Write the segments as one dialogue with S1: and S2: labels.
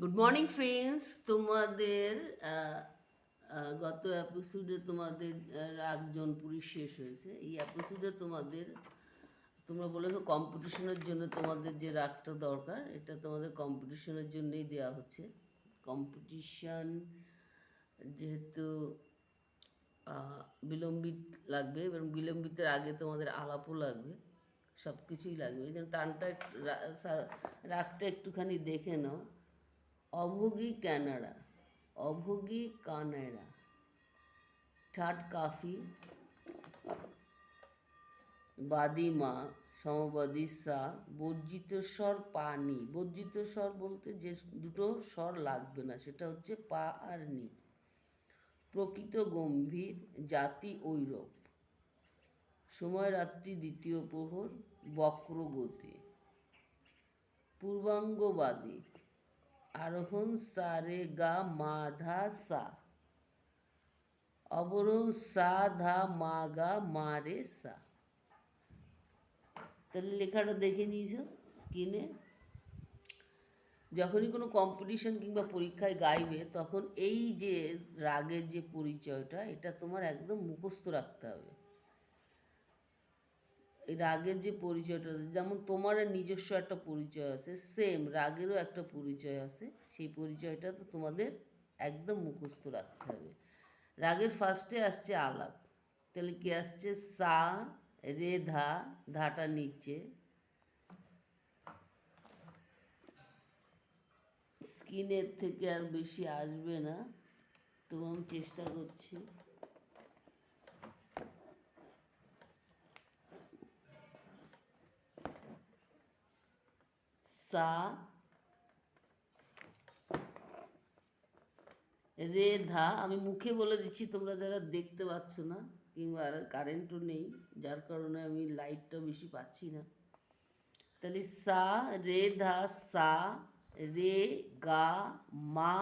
S1: Good morning friends তোমাদের গত এপিসোডে তোমাদের রাগজন পুরী শেষ হয়েছে। এই এপিসোডে তোমাদের, তোমরা বলেছ কম্পিটিশনের জন্য তোমাদের যে রাগটা দরকার, এটা তোমাদের কম্পিটিশনের জন্যই দেওয়া হচ্ছে। কম্পিটিশান যেহেতু বিলম্বিত লাগবে, এবং বিলম্বিতের আগে তোমাদের আলাপও লাগবে সব কিছুই লাগবে। এই জন্য টানটা রাগটা একটুখানি দেখে নাও। অভোগী ক্যানাডা, অভোগী কানাডা। ঠাট কাফি বাদিমা সমবাদী সা, বর্জিত স্বর পানি। বর্জিত স্বর বলতে যে দুটো স্বর লাগবে না, সেটা হচ্ছে পা আর নি। প্রকৃত গম্ভীর জাতি ঐরব সময় রাত্রি দ্বিতীয় প্রহর, বক্রগতি। পূর্বাঙ্গবাদী। আরোহণ সা রে গা মা ধা সা। অবরোহণ সা ধা মা গা মা রে সা। তাহলে লেখাটা দেখে নিয়েছো স্ক্রিনে? যখনই কোনো কম্পিটিশন কিংবা পরীক্ষায় গাইবে, তখন এই যে রাগের যে পরিচয়টা, এটা তোমার একদম মুখস্থ রাখতে হবে। রাগের যে পরিচয়টা যেমন তোমার নিজস্ব একটা পরিচয় আছে সেম রাগেরও একটা পরিচয় আছে, সেই পরিচয়টা তো তোমাদের একদম মুখস্থ রাখতে হবে। রাগের ফার্স্টে আসছে আলাপ, তাহলে কি আসছে? সা, রে, ধা, ধাটা নিচে স্কিনের থেকে আর বেশি আসবে না, তো আমি চেষ্টা করছি। সা রে ধা আমি মুখে বলে দিচ্ছি, তোমরা যারা দেখতে পাচ্ছ না, কিংবা আর কারেন্টও নেই, যার কারণে আমি লাইটটা বেশি পাচ্ছি না। তাহলে সা রে ধা সা, রে, গা, মা,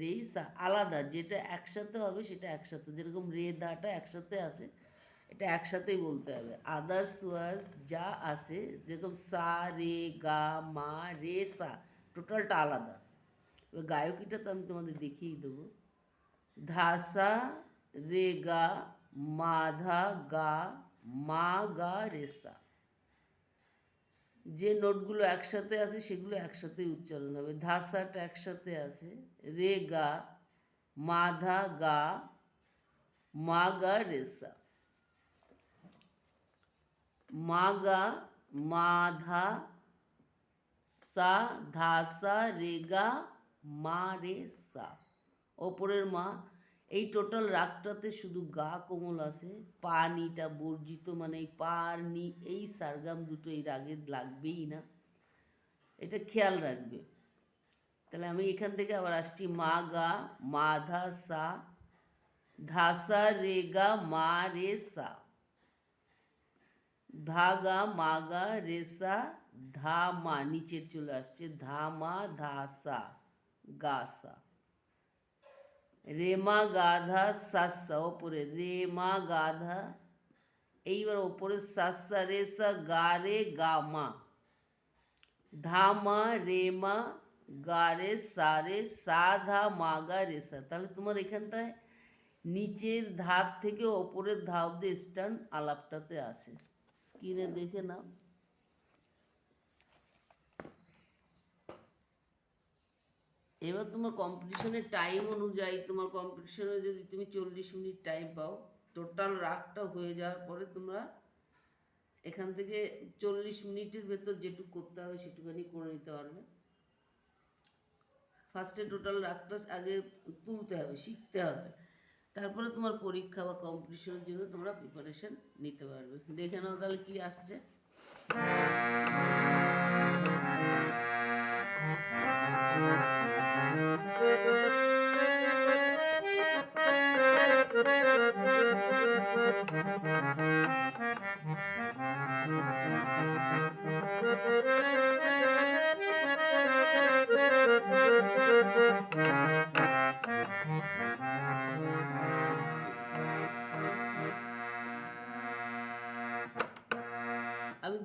S1: রে, সা, আলাদা, যেটা একসাথে হবে সেটা একসাথে, যেরকম রে ধাটা একসাথে আছে এটা একসাথেই বলতে হবে। আদার্স ওয়ার্ডস যা আছে, যেরকম সা, রে, গা, মা, রে, সা টোটালটা আলাদা। এবার গায়কিটা তো আমি তোমাদের দেখিয়েই দেবো। ধাসা রে, গা মাধা গা, মা, গা রেসা যে নোটগুলো একসাথে আছে, সেগুলো একসাথেই উচ্চারণ হবে। ধাসাটা একসাথে আছে। রে, গা মাধা গা, মা, গা রেসা মা গা মাধা সা ধাসা রেগা মা রে সা ওপরের মা, এই টোটাল রাগটাতে শুধু গা কোমল আছে পা নিটা বর্জিত মানে এই পা নি, এই সারগাম দুটো এই রাগে লাগবেই না। এটা খেয়াল রাখবে। তাহলে আমি এখান থেকে আবার আসছি মা গা মাধা, সা, ধাসা, রেগা মা রে সা। ধাগা, মাগা, রেসা ধা মা নিচের চলে আসছে ধা মা ধাসা, গাসা। রেমা, গাধা, সাসা, ওপরে রেমা, গাধা, এইবার ওপরে সাসা, রেসা গা রে গা মা ধামা, রেমা গা রে সা রে সা মা গা রে সা তাহলে তোমার এখানটায় নিচের ধাপ থেকে ওপরের ধাপ দিয়ে স্টার্ন আলাপটাতে আছে। স্ক্রিনে দেখে নাও। এবার তোমার কম্পিটিশনের টাইম অনুযায়ী, তোমার কম্পিটিশনে যদি তুমি চল্লিশ মিনিট টাইম পাও টোটাল রাগটা হয়ে যাওয়ার পরে তোমরা এখান থেকে চল্লিশ মিনিটের ভেতর যেটুকু করতে হবে সেটুখানি করে নিতে পারবে। ফার্স্টে টোটাল রাগটা আগে তুলতে হবে, শিখতে হবে। তারপরে তোমার পরীক্ষা বা কম্পিটিশনের জন্য তোমরা প্রিপারেশন নিতে পারবে। দেখে নাও তাহলে কি আসছে।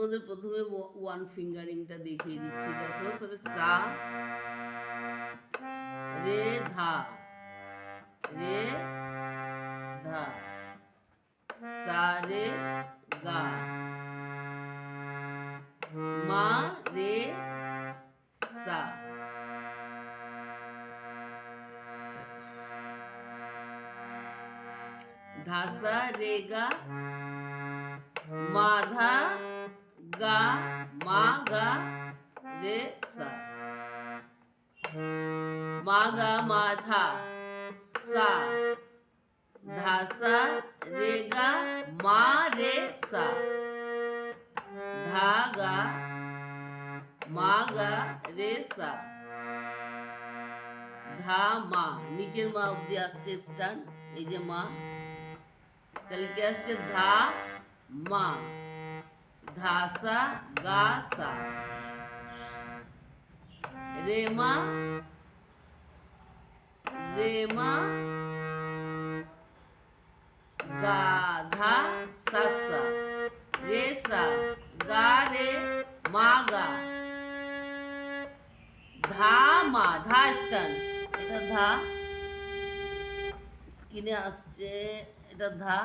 S1: তোমাদের প্রথমে ওয়ান ফিঙ্গারিংটা দেখিয়ে দিচ্ছি দেখো তবে সা রে ধা রে ধা সা রে গা মা রে সা। ধাসা রে গা মাধা গা মা গা রে সা। মা গা মাধা সা ধাসা রে গা, মা রে সা। ধা গা মা গা রে সা। ধা মা, নিচের মা অব্দি আসছে স্টান, এই যে মা। তাহলে কি আসছে? ধা মা। ধাসা গা সা রে মা রে মা গা ধা সা সা রে সা গা রে মা গা ধা মা ধা স্টান এটা ধা স্কিনে আসছে এটা ধা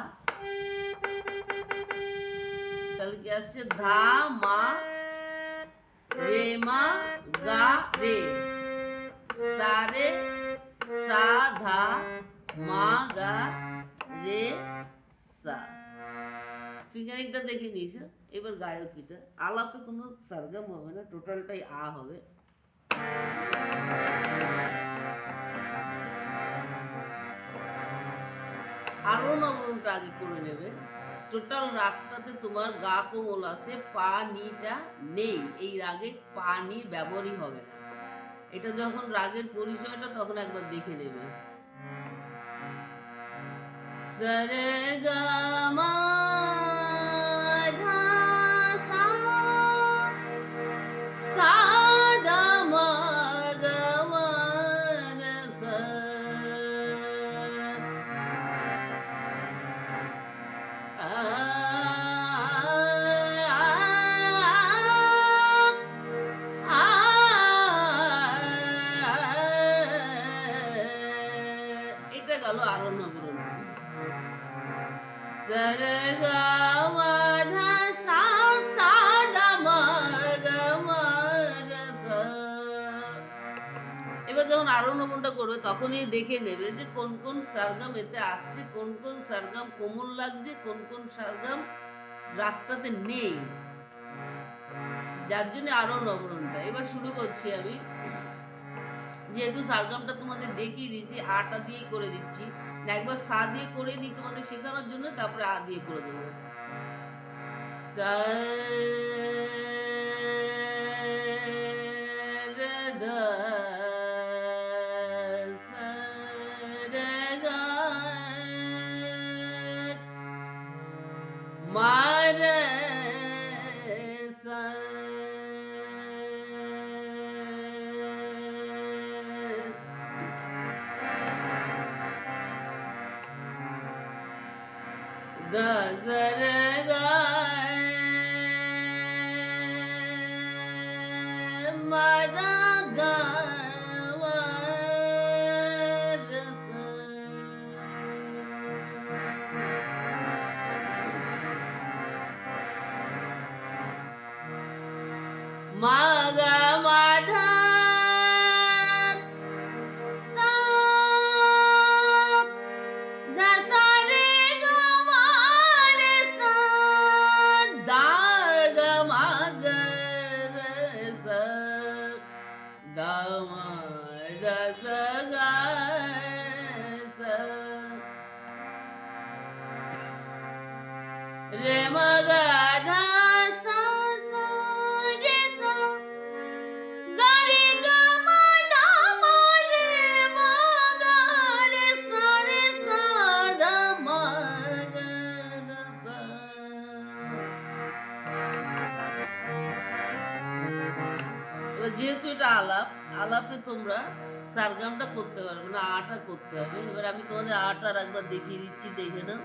S1: তাহলে কি আসছে? ধা, মা, রে, মা, গা, রে। সা রে, সা, ধা, মা, গা, রে, সা। ফিঙ্গারিংটা দেখে নিয়েছে এবার গায়কিটা আলাপে কোনো সারগাম হবে না, টোটালটাই আ হবে। আরও নবরণটা আগে করে নেবে। টোটাল রাগটাতে তোমার গা কোমল আছে পা নেই। এই রাগে পা নি ব্যবহারই হবে না। এটা যখন রাগের পরিচয়টা, তখন একবার দেখে নেবে। সরে গা গেল আরণ্য বরণ সর গা মা ধা সা সা দা মা গা মা রে সা এবার যখন আরোহণটা করবে, তখনই দেখে নেবে যে কোন কোন সারগাম এতে আসছে, কোন কোন সারগাম কোমল লাগছে, কোন কোন সারগাম রাগটাতে নেই। যার জন্য আরও নবরণটা এবার শুরু করছি আমি। যেহেতু সারগামটা তোমাদের দেখিয়ে দিয়েছি, আটা দিয়েই করে দিচ্ছি। একবার সা দিয়ে করে দিই তোমাদের শেখানোর জন্য, তারপরে আ দিয়ে করে দেবো। সা are the गजल যেহেতু এটা আলাপ, আলাপে তোমরা সারগামটা করতে পারবে না আটা করতে হবে এবার আমি তোমাদের আটা আর একবার দেখিয়ে দিচ্ছি, দেখে নাও।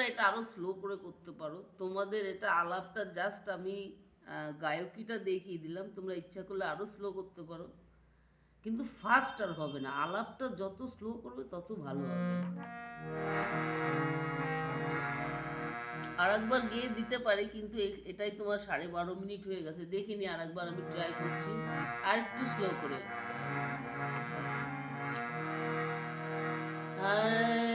S1: তোমরা এটা আরও স্লো করে করতে পারো। তোমাদের এটা আলাপটা জাস্ট আমি গায়কিটা দেখিয়ে দিলাম। তোমরা ইচ্ছা করলে আরও স্লো করতে পারো। কিন্তু ফাস্ট আর হবে না। আলাপটা যত স্লো করবে, তত ভালো হবে। আর একবার গিয়ে দিতে পারি, কিন্তু এটাই তোমার সাড়ে বারো মিনিট হয়ে গেছে। দেখিনি আর একবার আমি ট্রাই করছি। আর একটু স্লো করে। তাহলে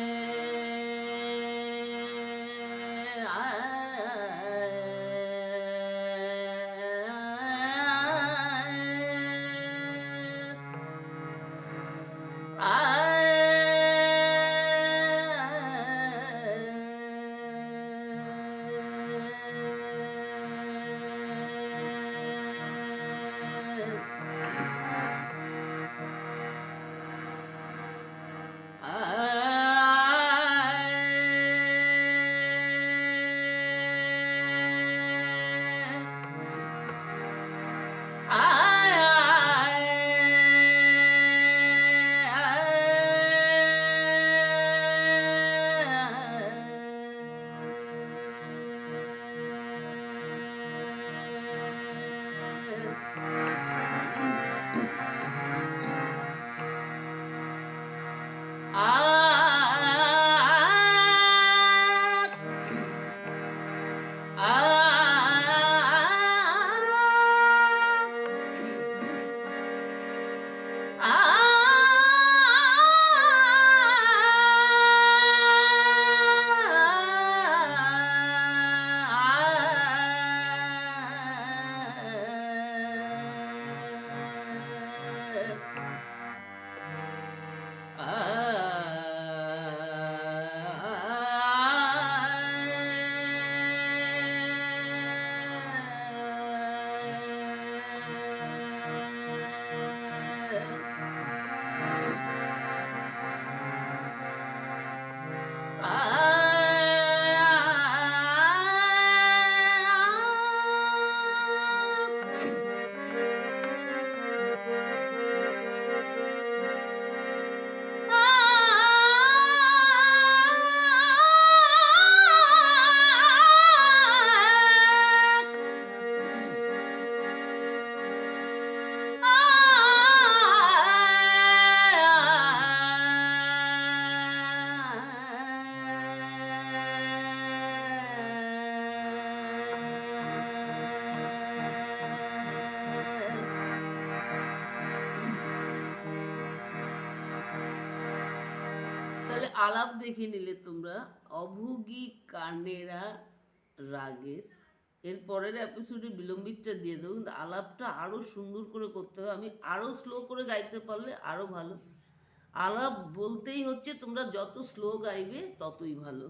S1: আলাপ দেখে নিলে তোমরা অভুগী কানেরা রাগের এর পরের এপিসোডে বিলম্বিতটা দিয়ে দেবো, কিন্তু আলাপটা আরও সুন্দর করে করতে হবে। আমি আরও স্লো করে গাইতে পারলে আরও ভালো। আলাপ বলতেই হচ্ছে তোমরা যত স্লো গাইবে ততই ভালো।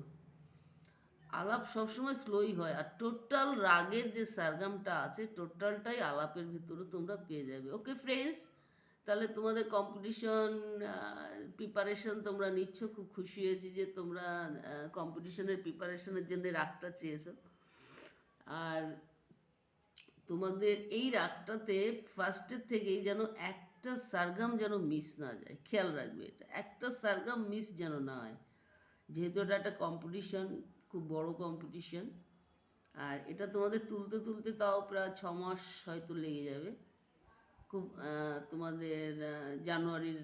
S1: আলাপ সবসময় স্লোই হয়, আর টোটাল রাগের যে সারগামটা আছে টোটালটাই আলাপের ভিতরে তোমরা পেয়ে যাবে। ওকে ফ্রেন্ডস তাহলে তোমাদের কম্পিটিশন প্রিপারেশন তোমরা নিচ্ছ। খুব খুশি হয়েছি যে তোমরা কম্পিটিশনের প্রিপারেশনের জন্য রাগটা চেয়েছো। আর তোমাদের এই রাগটাতে ফার্স্টের থেকেই যেন একটা সারগাম যেন মিস না যায়। খেয়াল রাখবে এটা। একটা সারগাম মিস যেন না হয়। যেহেতু এটা একটা কম্পিটিশন খুব বড় কম্পিটিশন আর এটা তোমাদের তুলতে তুলতে তাও প্রায় ছ মাস হয়তো লেগে যাবে। খুব তোমাদের জানুয়ারির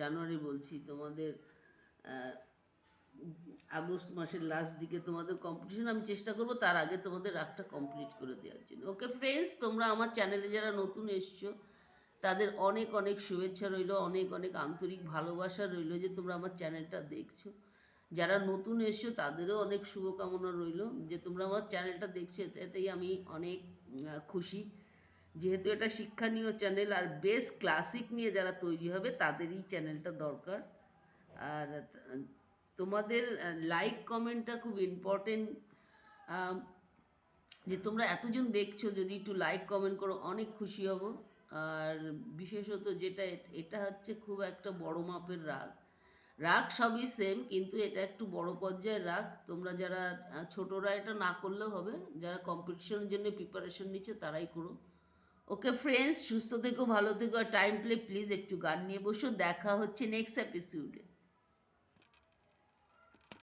S1: জানুয়ারি বলছি, তোমাদের আগস্ট মাসের লাস্ট দিকে তোমাদের কম্পিটিশন আমি চেষ্টা করব তার আগে তোমাদের রাগটা কমপ্লিট করে দেওয়ার জন্য। ওকে ফ্রেন্ডস তোমরা আমার চ্যানেলে যারা নতুন এসছো, তাদের অনেক অনেক শুভেচ্ছা রইল, অনেক অনেক আন্তরিক ভালোবাসা রইল যে তোমরা আমার চ্যানেলটা দেখছ। যারা নতুন এসছো, তাদেরও অনেক শুভকামনা রইল যে তোমরা আমার চ্যানেলটা দেখছ এতেই আমি অনেক খুশি। যেহেতু এটা শিক্ষণীয় চ্যানেল আর বেস ক্লাসিক নিয়ে যারা তৈরি হবে, তাদেরই চ্যানেলটা দরকার। আর তোমাদের লাইক কমেন্টটা খুব ইম্পর্টেন্ট যে তোমরা এতজন দেখছ, যদি একটু লাইক কমেন্ট করো, অনেক খুশি হব। আর বিশেষত যেটা, এটা হচ্ছে খুব একটা বড় মাপের রাগ। রাগ সবই সেম কিন্তু এটা একটু বড় পর্যায়ের রাগ। তোমরা যারা ছোটরা এটা না করলেও হবে। যারা কম্পিটিশনের জন্য প্রিপারেশন নিচ্ছ, তারাই করো। ওকে ফ্রেন্ডস সুস্থ থেকো, ভালো থেকো, আর টাইম প্লে প্লিজ একটু গান নিয়ে বসো। দেখা হচ্ছে নেক্সট এপিসোডে